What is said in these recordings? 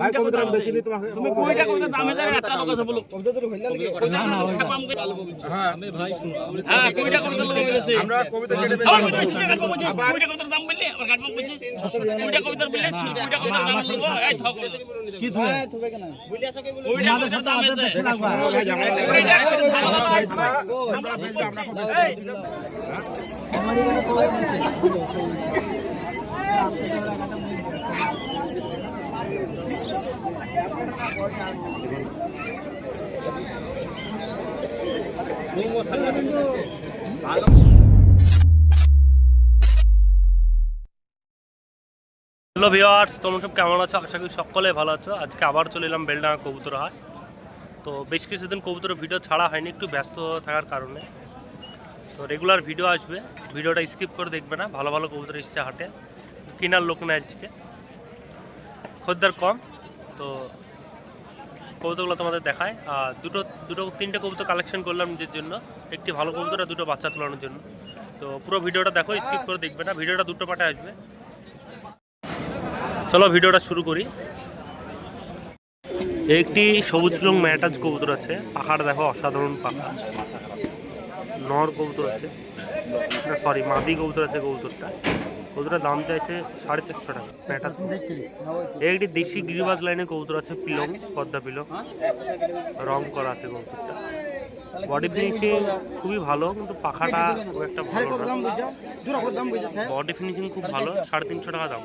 ভাই কবিতা আমি বেচিনি তোমাকে তুমি কয়টা কবিতা দামে দামে একটা লোক আছে বলো না না হ্যাঁ হ্যাঁ কয়টা কবিতা লোক বলেছে আমরা কবিতা কেটে বেচি বলছিস কয়টা কবিতার দাম বললি আবার কাটবো বলছিস কয়টা কবিতার বললি কয়টা কবিতার দাম বলব এই থক কি ধরে কয়টা কবিতার দাম আছে ভাই জামাই কয়টা ঝামেলা ভাই আমরা বেচবো আমরা বেচবো ঠিক আছে হ্যালো ভিওয়ার্স তোমরা সব কেমন আছো? আশা করি সকলে ভালো আছো। আজকে আবার চলে এলাম বেলডাঙা কবুতর হয় তো বেশ কিছুদিন কবুতরের ভিডিও ছাড়া হয়নি, একটু ব্যস্ত থাকার কারণে। তো রেগুলার ভিডিও আসবে, ভিডিওটা স্কিপ করে দেখবে না। ভালো ভালো কবুতর এসছে হাটে। কেনার লোক নেই আজকে। খদ্দের কম। তো কবুতরগুলো তোমাদের দেখায়। আর দুটো দুটো, তিনটে কবুতর কালেকশন করলাম নিজের জন্য। একটি ভালো কবুতর আর দুটো বাচ্চা তোলানোর জন্য। তো পুরো ভিডিওটা দেখো স্কিপ করে দেখবে না। ভিডিওটা দুটো পাটে আসবে। চলো ভিডিওটা শুরু করি। একটি সবুজ রং ম্যাটাজ কবুতর আছে। পাখাটা দেখো, অসাধারণ পাখা। নর কবুতর আছে। সরি মাদি কবুতর আছে কবুতরটা কবুতরের দাম চাইছে সাড়ে চারশো টাকা এই একটি দেশি গিরিবাজ লাইনে কবুতর আছে, পিলং, পদ্মা পিলং। রং করা আছে কবুতরটা। বডি ফিনিশিং খুবই ভালো, কিন্তু পাখাটা খুব একটা ভালো বডি ফিনিশিং খুব ভালো, সাড়ে তিনশো টাকা দাম।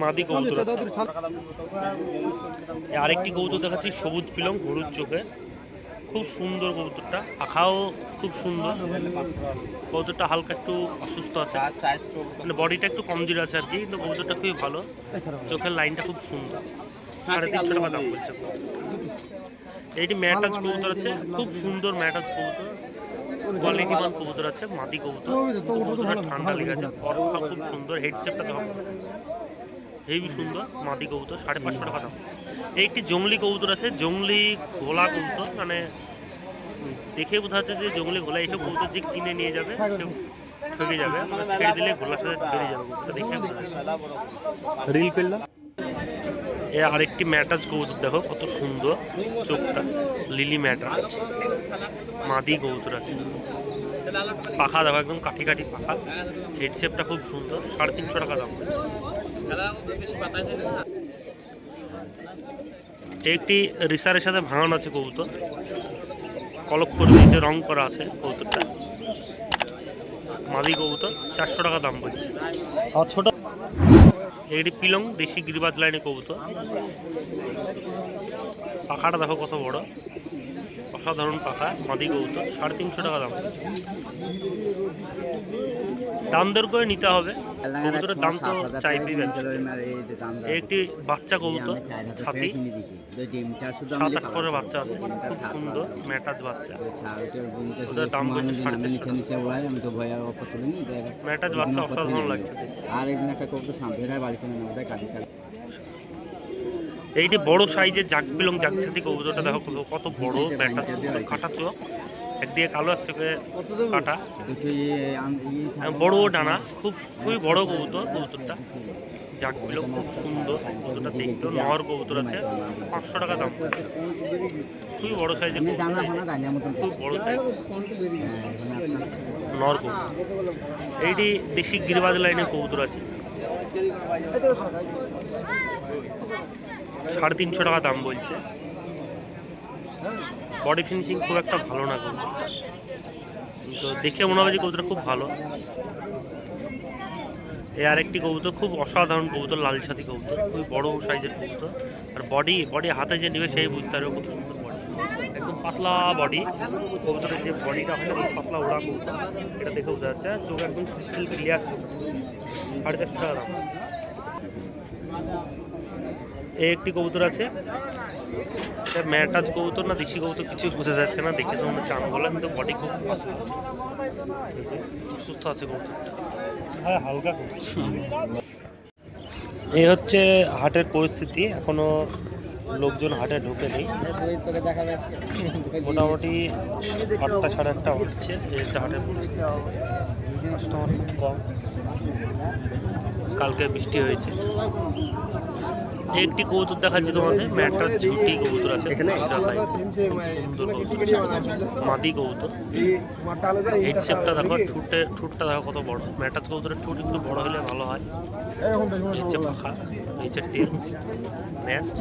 মাদি কবুতর। আরেকটি কবুতর দেখাচ্ছি, সবুজ পিলং, হলুদ চোখে। খুব সুন্দর কবুতরটা। পাখাও খুব সুন্দর। কবুতরটা হালকা একটু অসুস্থ আছে। মানে বডিটা একটু কমজোরি আছে আর কি, কিন্তু কবুতরটা খুবই ভালো। চোখের লাইনটা খুব সুন্দর। সাড়ে তিনশো টাকা দাম বলছে। এইটি ম্যাটাজ কবুতর আছে। খুব সুন্দর ম্যাটাজ কবুতর। কোয়ালিটিমান কবুতর আছে, মাদি কবুতর। কবুতরটা ঠান্ডা লেগে আছে। পরখা খুব সুন্দর হেডসেটটা দেখো হেবি সুন্দর, মাদি কবুতর, সাড়ে পাঁচশো টাকা দাম। এই একটি জংলি কবুতর আছে, জংলি ঘোলা কবুতর মানে দেখে বোঝা যাচ্ছে যে জংলি ঘোলা এইসব কবুতর যে কিনে নিয়ে যাবে ঠকে যাবে। ছেড়ে দিলে ঘোলার সাথে বেরিয়ে যাবে কবুতরটা দেখে রিল করলাম এ আরেকটি ম্যাটাজ কবুতর দেখো কত সুন্দর চোখটা লিলি ম্যাটাজ। মাদি কবুতর আছে। পাখা দেখো একদম কাঠি কাঠি পাখা। হেড শেপটা খুব সুন্দর সাড়ে তিনশো টাকা দাম। একটি রিসারের সাথে ভাঙানো আছে কবুতর। কলক করে দিয়েছে রং করা আছে কবুতরটা। মাদি কবুতর চারশো টাকা দাম বলছে। আর ছোট এটি পিলং দেশি গিরিবাজ লাইনে কবুতর। পাখাটা দেখো কত বড়। অসাধারণ পাখা, মাদি কবুতর সাড়ে তিনশো টাকা দাম। দাম দর করে নিতে হবে। কবুতরের দাম তো একটি বাচ্চা কবুতর, ছাতি, সাত আট করে বাচ্চা আছে। খুব সুন্দর, ম্যাটাজ বাচ্চা। ওদের দাম ম্যাটাজ বাচ্চা অসাধারণ লাগছে। আর একদিন একটা কবুতর সামনে বাড়ি নেব কাজে এইটি বড় সাইজের জাগ বিলং জাগছাতি কবুতরটা দেখো কত- কত বড় ম্যাটাজ কাটা চোখ। একদিকে কালো এক চোখে কাটা। বড় ডানা খুব খুবই বড় কবুতর কবুতরটা। জাগ বিলং খুব সুন্দর কবুতরটা দেখতেও নহর কবুতর আছে পাঁচশো টাকা দাম। খুবই বড় সাইজের খুব বড় সাইজ। নর কবুতর। এইটি দেশি গিরিবাজ লাইনের কবুতর আছে। সাড়ে তিনশো টাকা দাম বলছে। বডি ফিনিশিং খুব একটা ভালো না কবুতর তো দেখে মনে হবে যে কবুতরটা খুব ভালো। এই আরেকটি কবুতর, খুব অসাধারণ কবুতর, লাল ছাতি কবুতর, খুবই বড় সাইজের কবুতর। আর বডি বডি হাতে যে নেবে সেই বুঝতে পারবে কত সুন্দর বডি একদম পাতলা বডি কবুতরের যে বডিটা হয় খুব পাতলা ওড়া কবুতর। এটা দেখে বোঝা যাচ্ছে চোখ একদম ক্রিস্টাল ক্লিয়ার সাড়ে চারশো টাকা দাম। এই একটি কবুতর আছে। এটা ম্যাটাজ কবুতর না দেশি কবুতর কিছু বোঝা যাচ্ছে না দেখে তো মনে হচ্ছে আঙ্গলা কিন্তু বডি খুব সুস্থ আছে কবুতরটা। হ্যাঁ হালকা কবুতর। এই হচ্ছে হাটের পরিস্থিতি এখনও লোকজন হাটে ঢুকে নেই। মোটামুটি আটটা সাড়ে আটটা হচ্ছে হচ্ছে হাটের পরিস্থিতি। কাস্টমার কম। কালকে বৃষ্টি হয়েছে। একটি কবুতর দেখাচ্ছি তোমাদের ম্যাটার ঝুটি কবুতর আছে মাদি কবুতর। এইট শেপটা দেখো ঠুটে ঠুটটা দেখো কত বড়। ম্যাটার কবুতরের ঠুট একটু বড় হলে ভালো হয়। নিচে পাখা নিচে টেল ম্যাচ।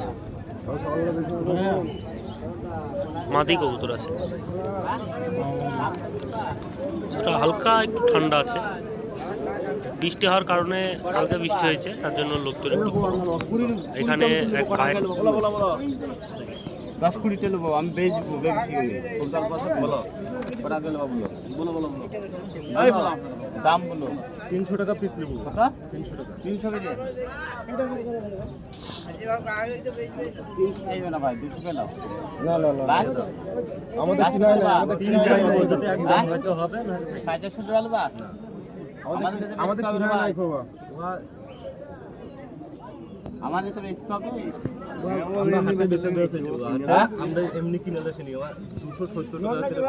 মাদি কবুতর আছে। হালকা একটু ঠান্ডা আছে। বৃষ্টি হওয়ার কারণে কালকে বৃষ্টি হয়েছে তার জন্য লোকজন। এখানে এক ভাই দশ কুড়ি টেলো বাবু আমি বেচ দেবো পাশে বলো গেল বলো। বলো। বলো দাম বলো। তিনশো টাকা পিস নেব। তিনশো টাকা। তিনশো টাকা আমাদের আমাদের কিনা নাই খোবা। আমাদের তো বেচতে হবে আমরা হাতে বেচে দিয়েছে হ্যাঁ? আমরা এমনি কিনে দেশে নিয়ে দুশো সত্তর টাকা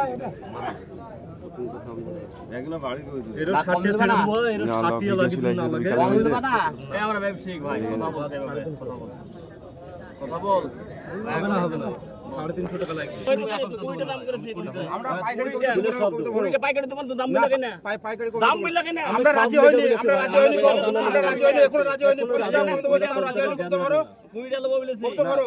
কথা বল। হবে না হবে না। সাড়ে তিনশো টাকা লাগবে। আমরা পাইকারি তো দাম দাম আমরা রাজি হইনি আমরা রাজি হইনি আমরা রাজি হইনি এখন রাজি হইনি। পঞ্চাশ টাকা কম দেবো আমরা রাজি হইনি করতে পারো। কুড়িটা লোবো বলেছি। করতে পারো।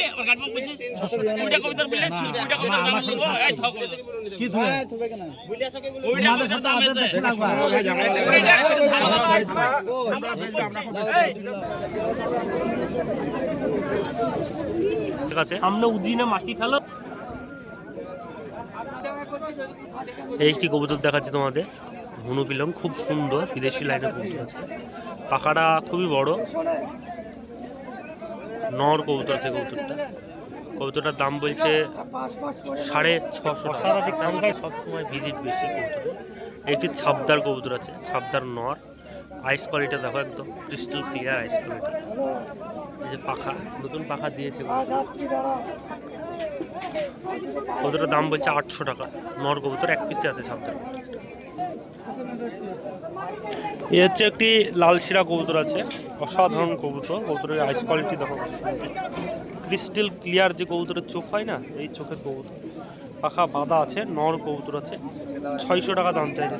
সামনে উদিনে মাটি ফেলো এই একটি কবুতর দেখাচ্ছি তোমাদের। হনু পিলং খুব সুন্দর, বিদেশি লাইনে কবুতর আছে। পাখাটা খুবই বড়। নর কবুতর আছে কবুতরটা। কবুতরটার দাম বলছে সাড়ে ছশো টাকা। সবসময় ভিজিট বেশি কবুতর। একটি ছাপদার কবুতর আছে ছাপদার নর। আইস কোয়ালিটি দেখো একদম ক্রিস্টাল ক্লিয়ার আইস কোয়ালিটি এই যে পাখা নতুন পাখা দিয়েছে কবুতরের দাম বলছে আটশো টাকা। নর কবুতর এক পিসে আছে ছাপদার। এ হচ্ছে একটি লাল শিরা কবুতর আছে, অসাধারণ কবুতর, কবুতরের আইস কোয়ালিটি দেখো। ক্রিস্টাল ক্লিয়ার যে কবুতরের চোখ হয় না, এই চোখের কবুতর। পাখা বাঁধা আছে, নর কবুতর আছে, ছয়শো টাকা দাম চাইছে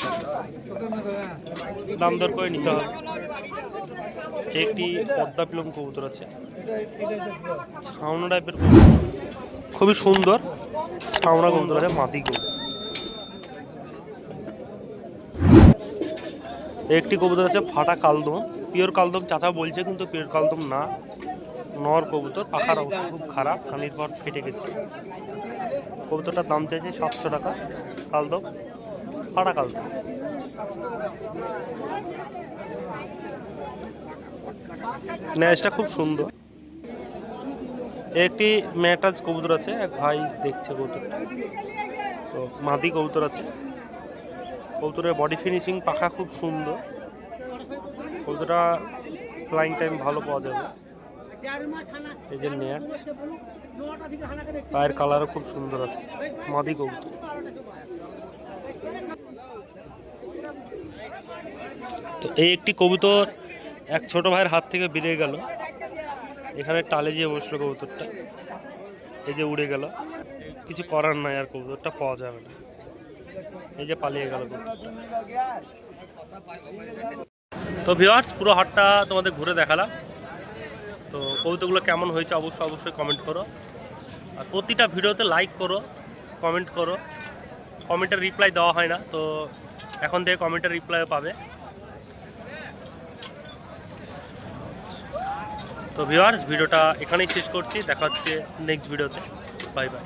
দাম দর করে নিতে হবে। একটি পদ্মা পিলম কবুতর আছে। ছাউনা টাইপের কবুতর। খুবই সুন্দর ছাউনা কবুতর আছে, মাদি কবুতর। একটি কবুতর আছে ফাটা কালদম। পিওর কালদম চাচা বলছে কিন্তু পিওর কালদম না। নর কবুতর, পাখার অবস্থা খুব খারাপ কানির পর ফেটে গেছে। কবুতরটার দাম চাইছে সাতশো টাকা, কালদম, ফাটা কালদম। ন্যাচটা খুব সুন্দর। একটি ম্যাটাজ কবুতর আছে, এক ভাই দেখছে কবুতর তো মাদি কবুতর আছে। কবুতরের বডি ফিনিশিং পাখা খুব সুন্দর। কবুতরটা ফ্লাইং টাইম ভালো পাওয়া যাবে। এই যে নেট পায়ের কালারও খুব সুন্দর আছে। মাদি কবুতর। তো এই একটি কবুতর এক ছোট ভাইয়ের হাত থেকে বেরিয়ে গেল। এখানে টালে যেয়ে বসল কবুতরটা। এই যে উড়ে গেল। কিছু করার নাই আর কবুতরটা পাওয়া যাবে না। এই যে পালিয়ে গেল তো। ভিওয়ার্স পুরো হাটটা তোমাদের ঘুরে দেখালাম। তো কবিতাগুলো কেমন হয়েছে অবশ্যই অবশ্যই কমেন্ট করো। আর প্রতিটা ভিডিওতে লাইক করো কমেন্ট করো। কমেন্টের রিপ্লাই দেওয়া হয় না, তো এখন থেকে কমেন্টের রিপ্লাইও পাবে। তো ভিওয়ার্স ভিডিওটা এখানেই শেষ করছি। দেখা হচ্ছে নেক্সট ভিডিওতে বাই বাই